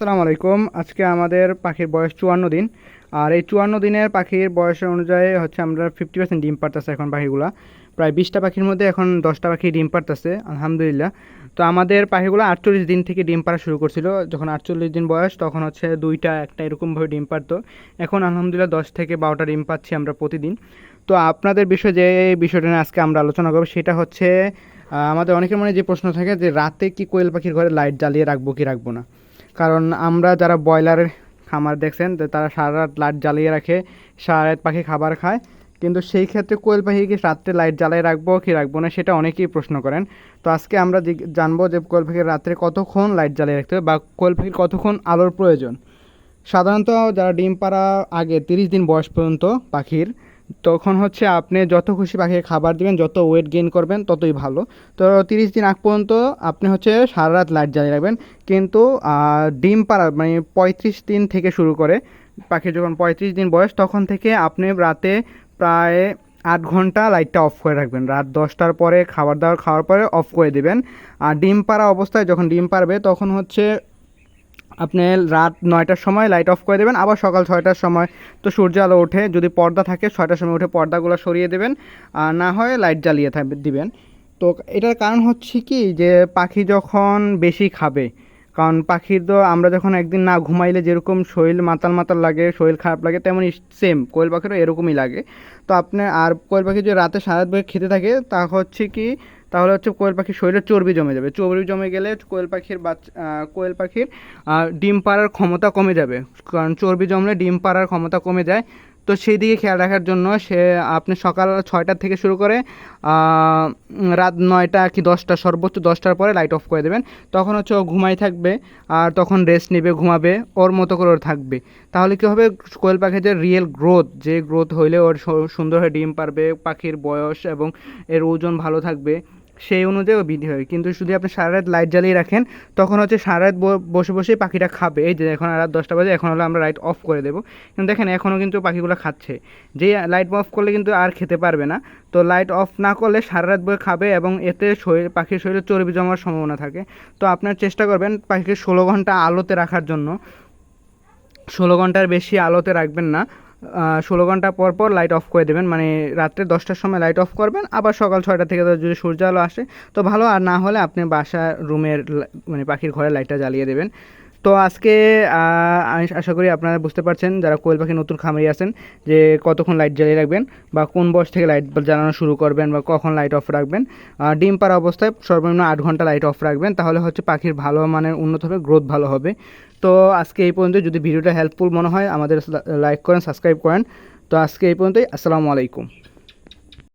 আসসালামু আলাইকুম। আজকে আমাদের পাখির বয়স চুয়ান্ন দিন। আর এই চুয়ান্ন দিনের পাখির বয়সের অনুযায়ী হচ্ছে আমরা ফিফটি পার্সেন্ট ডিম পারতেছে এখন পাখিগুলা। প্রায় বিশটা পাখির মধ্যে এখন দশটা পাখি ডিম পারতেছে আলহামদুলিল্লাহ। তো আমাদের পাখিগুলো আটচল্লিশ দিন থেকে ডিম পাড়া শুরু করছিল। যখন আটচল্লিশ দিন বয়স, তখন হচ্ছে দুইটা, একটা এরকমভাবে ডিম পারতো এখন আলহামদুলিল্লাহ দশ থেকে বারোটা ডিম পাচ্ছি আমরা প্রতিদিন। তো আপনাদের বিষয়ে যে বিষয়টা নিয়ে আজকে আমরা আলোচনা করব, সেটা হচ্ছে আমাদের অনেকের মনে যে প্রশ্ন থাকে যে, রাতে কি কোয়েল পাখির ঘরে লাইট জ্বালিয়ে রাখব কি রাখব না? কারণ আমরা যারা ব্রয়লারের খামার দেখছেন তারা সারা রাত লাইট জ্বালিয়ে রাখে, সারা রাত পাখি খাবার খায়। কিন্তু সেই ক্ষেত্রে কোয়েল পাখি কি রাত্রে লাইট জ্বালিয়ে রাখব কি রাখব না, সেটা অনেকেই প্রশ্ন করেন। তো আজকে আমরা জানব যে কোয়েল পাখির রাত্রে কতক্ষণ লাইট জ্বালিয়ে রাখতে হবে বা কোয়েল পাখির কতক্ষণ আলোর প্রয়োজন। সাধারণত যারা ডিম পাড়া আগে তিরিশ দিন বয়স পর্যন্ত পাখির তখন হচ্ছে আপনি যত খুশি পাখিকে খাবার দিবেন, যত ওয়েট গেইন করবেন, ততই ভালো। তো তিরিশ দিন আগ পর্যন্ত আপনি হচ্ছে সারা রাত লাইট জ্বালিয়ে রাখবেন। কিন্তু ডিম পাড়া মানে পঁয়ত্রিশ দিন থেকে শুরু করে পাখির যখন পঁয়ত্রিশ দিন বয়স, তখন থেকে আপনি রাতে প্রায় আট ঘণ্টা লাইটটা অফ করে রাখবেন। রাত দশটার পরে খাবার দাবার খাওয়ার পরে অফ করে দিবেন। আর ডিম পাড়া অবস্থায় যখন ডিম পারবে তখন হচ্ছে আপনি রাত নয়টার সময় লাইট অফ করে দেবেন, আবার সকাল ছয়টার সময়। তো সূর্য আলো ওঠে, যদি পর্দা থাকে, ছয়টার সময় উঠে পর্দাগুলো সরিয়ে দেবেন, আর না হয় লাইট জ্বালিয়ে দিবেন। তো এটার কারণ হচ্ছে কি, যে পাখি যখন বেশি খাবে, কারণ পাখির তো আমরা যখন একদিন না ঘুমাইলে যেরকম শরীর মাতাল মাতাল লাগে, শরীর খারাপ লাগে তেমনই সেম কোয়েল পাখিরও এরকমই লাগে। তো আপনি, আর কোয়েল পাখি যদি রাতে সারা খেতে থাকে, তা হচ্ছে কি তাহলে হচ্ছে কোয়েল পাখির শরীরে চর্বি জমে যাবে। চর্বি জমে গেলে কোয়েল পাখির বাচ্চা কোয়েল পাখির ডিম পাড়ার ক্ষমতা কমে যাবে। কারণ চর্বি জমলে ডিম পাড়ার ক্ষমতা কমে যায়। তো সেই দিকে খেয়াল রাখার জন্য সে আপনি সকাল ছয়টার থেকে শুরু করে রাত নয়টা কি দশটা, সর্বোচ্চ দশটার পরে লাইট অফ করে দেবেন। তখন হচ্ছে ও ঘুমাই থাকবে আর তখন রেস্ট নেবে, ঘুমাবে, ওর মতো করে ওর থাকবে। তাহলে কী হবে? কোয়েল পাখির যে রিয়েল গ্রোথ যে গ্রোথ হইলে ওর সুন্দর হয়ে ডিম পারবে পাখির বয়স এবং এর ওজন ভালো থাকবে। সেই অনুযায়ী বৃদ্ধি হয়। কিন্তু যদি আপনি সারা রাত লাইট জ্বালিয়ে রাখেন, তখন হচ্ছে সারা রাত বসে বসেই পাখিটা খাবে। এই যে এখন রাত দশটা বাজে, এখন হলো আমরা লাইট অফ করে দেবো। কিন্তু দেখেন এখনও কিন্তু পাখিগুলো খাচ্ছে। যে লাইট অফ করলে কিন্তু আর খেতে পারবে না। তো লাইট অফ না করলে সারা রাত বয়ে খাবে এবং এতে শরীর, পাখির শরীরে চর্বি জমার সম্ভাবনা থাকে। তো আপনার চেষ্টা করবেন পাখিকে ষোলো ঘণ্টা আলোতে রাখার জন্য। ষোলো ঘণ্টার বেশি আলোতে রাখবেন না। ষোলো ঘণ্টা পর পর লাইট অফ করে দেবেন। মানে রাত্রে দশটার সময় লাইট অফ করবেন, আবার সকাল ছয়টা থেকে যদি সূর্য আলো আসে, তো ভালো। আর না হলে আপনি বাসা রুমের মানে পাখির ঘরে লাইটটা জ্বালিয়ে দেবেন। তো আজকে আশা করি আপনারা বুঝতে পারছেন, যারা কোয়েল পাখি নতুন খামারি আছেন, যে কতক্ষণ লাইট জ্বালিয়ে রাখবেন বা কোন বয়স থেকে লাইট জ্বালানো শুরু করবেন বা কখন লাইট অফ রাখবেন। ডিম পাড়া অবস্থায় সর্বনিম্ন আট ঘণ্টা লাইট অফ রাখবেন, তাহলে হচ্ছে পাখির ভালো মানের উন্নত হবে গ্রোথ ভালো হবে। তো আজকে এই পর্যন্ত যদি ভিডিওটা হেল্পফুল মনে হয়, আমাদের লাইক করেন সাবস্ক্রাইব করেন। তো আজকে এই পর্যন্তই, আসসালামু আলাইকুম।